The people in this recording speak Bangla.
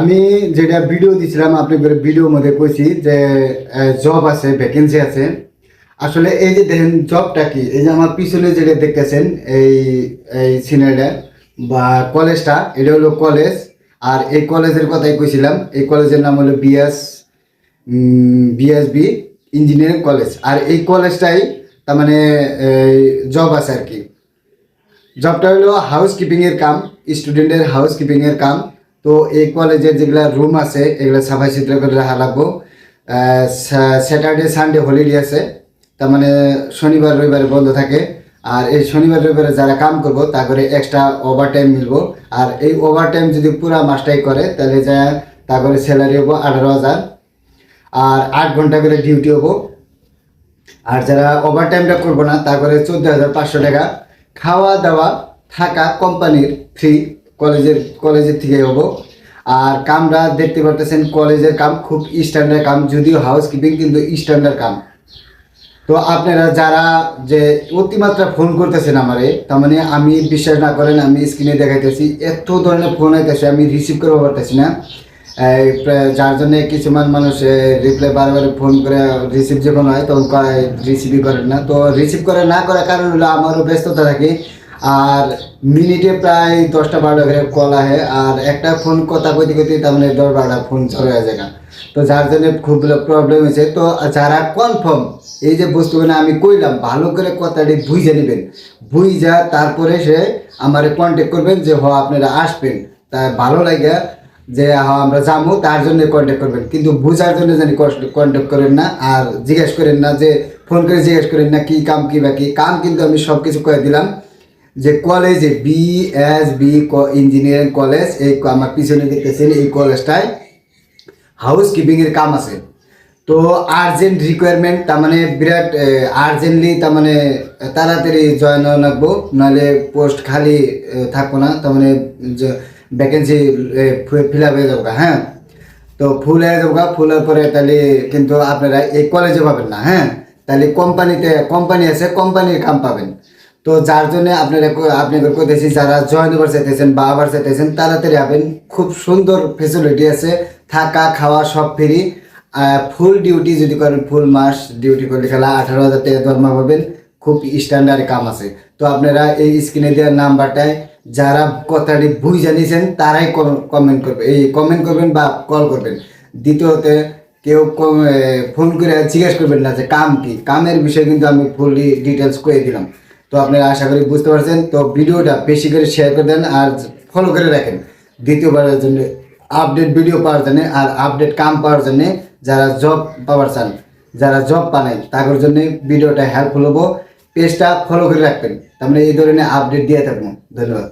আমি যেটা ভিডিও দিছিলাম, আপনাদের ভিডিওর মধ্যে কইছি যে জব আছে ভ্যাকেন্সি আছে। আসলে এই যে দেখেন জবটা কি? এই যে আমার পিছনে যেটা দেখতেছেন, এই এই সিনারিটা বা কলেজটা এটা হলো কলেজ আর এই কলেজের কথাই কইছিলাম, এই কলেজের নাম হলো বিএস বিএসবি ইঞ্জিনিয়ারিং কলেজ আর এই কলেজটাই তার মানে জব আছে আর কি। জবটা হলো হাউস কিপিং এর কাম স্টুডেন্টের হাউস কিপিং এর কাম। তো এই কলেজের যেগুলা রুম আছে, এগুলো সাফাই সুতরা করে রাখা লাগবো। স্যাটারডে সানডে হলিডে আছে। তার মানে শনিবার, রবিবারে বন্ধ থাকে। আর এই শনিবার, রবিবারে যারা কাম করব, তা করে এক্সট্রা ওভার টাইম মিলবো। আর এই ওভার টাইম যদি পুরা মাসটাই করে, তাহলে যা, তা করে স্যালারি হব আঠারো হাজার। আর আট ঘণ্টা করে ডিউটি হব। আর যারা ওভার টাইমটা করব না, তা করে চোদ্দ হাজার পাঁচশো টাকা। খাওয়া দাওয়া থাকা কোম্পানির ফ্রি কলেজের কলেজের থেকে হব। আর কামটা দেখতে পারতেছেন, কলেজের কাম খুব স্ট্যান্ডার্ড কাম, যদিও হাউস কিপিং কিন্তু স্ট্যান্ডার্ড কাম। তো আপনারা যারা যে অতিমাত্রা ফোন করতেছেন আমারে, তার মানে আমি বিশ্বাস না করেন, আমি স্ক্রিনে দেখাইতেছি, এত ধরনের ফোন আইতেছে, আমি রিসিভ করতে পারতেছি না। যার জন্য কিছুমান মানুষ রিপ্লাই বারবার ফোন করে রিসিভ যখন হয়, তখন রিসিভই করেন না। তো রিসিভ করে না করার কারণ হলো, আমারও ব্যস্ততা থাকে। আর মিনিটে প্রায় দশটা বারোটা করে কল আহে আর একটা ফোন কথা কইতে কইতে তার মানে দশ বারোটা ফোন চলে যায় না তো যার জন্য খুব প্রবলেম হয়েছে। তো যারা কনফার্ম এই যে বস্তুগুলো আমি কইলাম, ভালো করে কথাটি বুঝে নেবেন। বুঝা তারপরে সে আমারে কন্ট্যাক্ট করবেন যে হ আপনারা আসবেন। তা ভালো লাগে যে হ্যাঁ আমরা যাব। তার জন্য কন্ট্যাক্ট করবেন। কিন্তু বুঝার জন্য জানি কন্ট্যাক্ট করেন না, আর জিজ্ঞেস করেন না যে, ফোন করে জিজ্ঞেস করেন না, কি কাম, কি বা কি? কাম কিন্তু আমি সব কিছু করে দিলাম। যে কলেজে B S B engineering college এই আমার পিছনে দেখতেছেন এই কলেজটায় হাউস কিপিং এর কাম আছে। তো আর্জেন্ট রিকোয়ারমেন্ট তার মানে বিরাট আর্জেন্টলি তার মানে তাড়াতাড়ি জয়েন লাগবো, নাহলে পোস্ট খালি থাকব না, তার মানে ভ্যাকেন্সি ফিল আপ হয়ে যাব হ্যাঁ? তো ফুল হয়ে যাব ফুলের পরে তাহলে কিন্তু আপনারা এই কলেজে পাবেন না হ্যাঁ? তাহলে কোম্পানিতে কোম্পানি আছে কোম্পানির কাম পাবেন। তো যার জন্য আপনারা আপনাদের করতেছি যারা জয়েন হবার চাইতেছেন বা আবার চাইতেছেন তাড়াতাড়ি হবেন খুব সুন্দর ফেসিলিটি আছে। থাকা, খাওয়া সব ফ্রি ফুল ডিউটি যদি করেন ফুল মাস ডিউটি করলে খেলা আঠারো হাজার টাকা দরমা পাবেন। খুব স্ট্যান্ডার্ড কাম আছে। তো আপনারা এই স্ক্রিনে দেওয়ার নাম্বারটায় যারা কথাটি বুঝ জানিয়েছেন তারাই কমেন্ট করবে। এই কমেন্ট করবেন বা কল করবেন। দ্বিতীয়তে কেউ ফোন করে জিজ্ঞেস করবেন না যে কাম কি? কামের বিষয়ে কিন্তু আমি ফুললি ডিটেলস করে দিলাম। তো আপনারা আশা করি বুঝতে পারছেন। তো ভিডিওটা বেশি করে শেয়ার করে দেন আর ফলো করে রাখেন। দ্বিতীয়বারের জন্য আপডেট ভিডিও পাওয়ার জন্যে আর আপডেট কাম পাওয়ার জন্যে যারা জব পাওয়ার চান, যারা জব পানায় তাদের জন্য ভিডিওটা হেল্পফুল হব। পেজটা ফলো করে রাখবেন। তার মানে এই ধরনের আপডেট দিয়ে থাকব। ধন্যবাদ।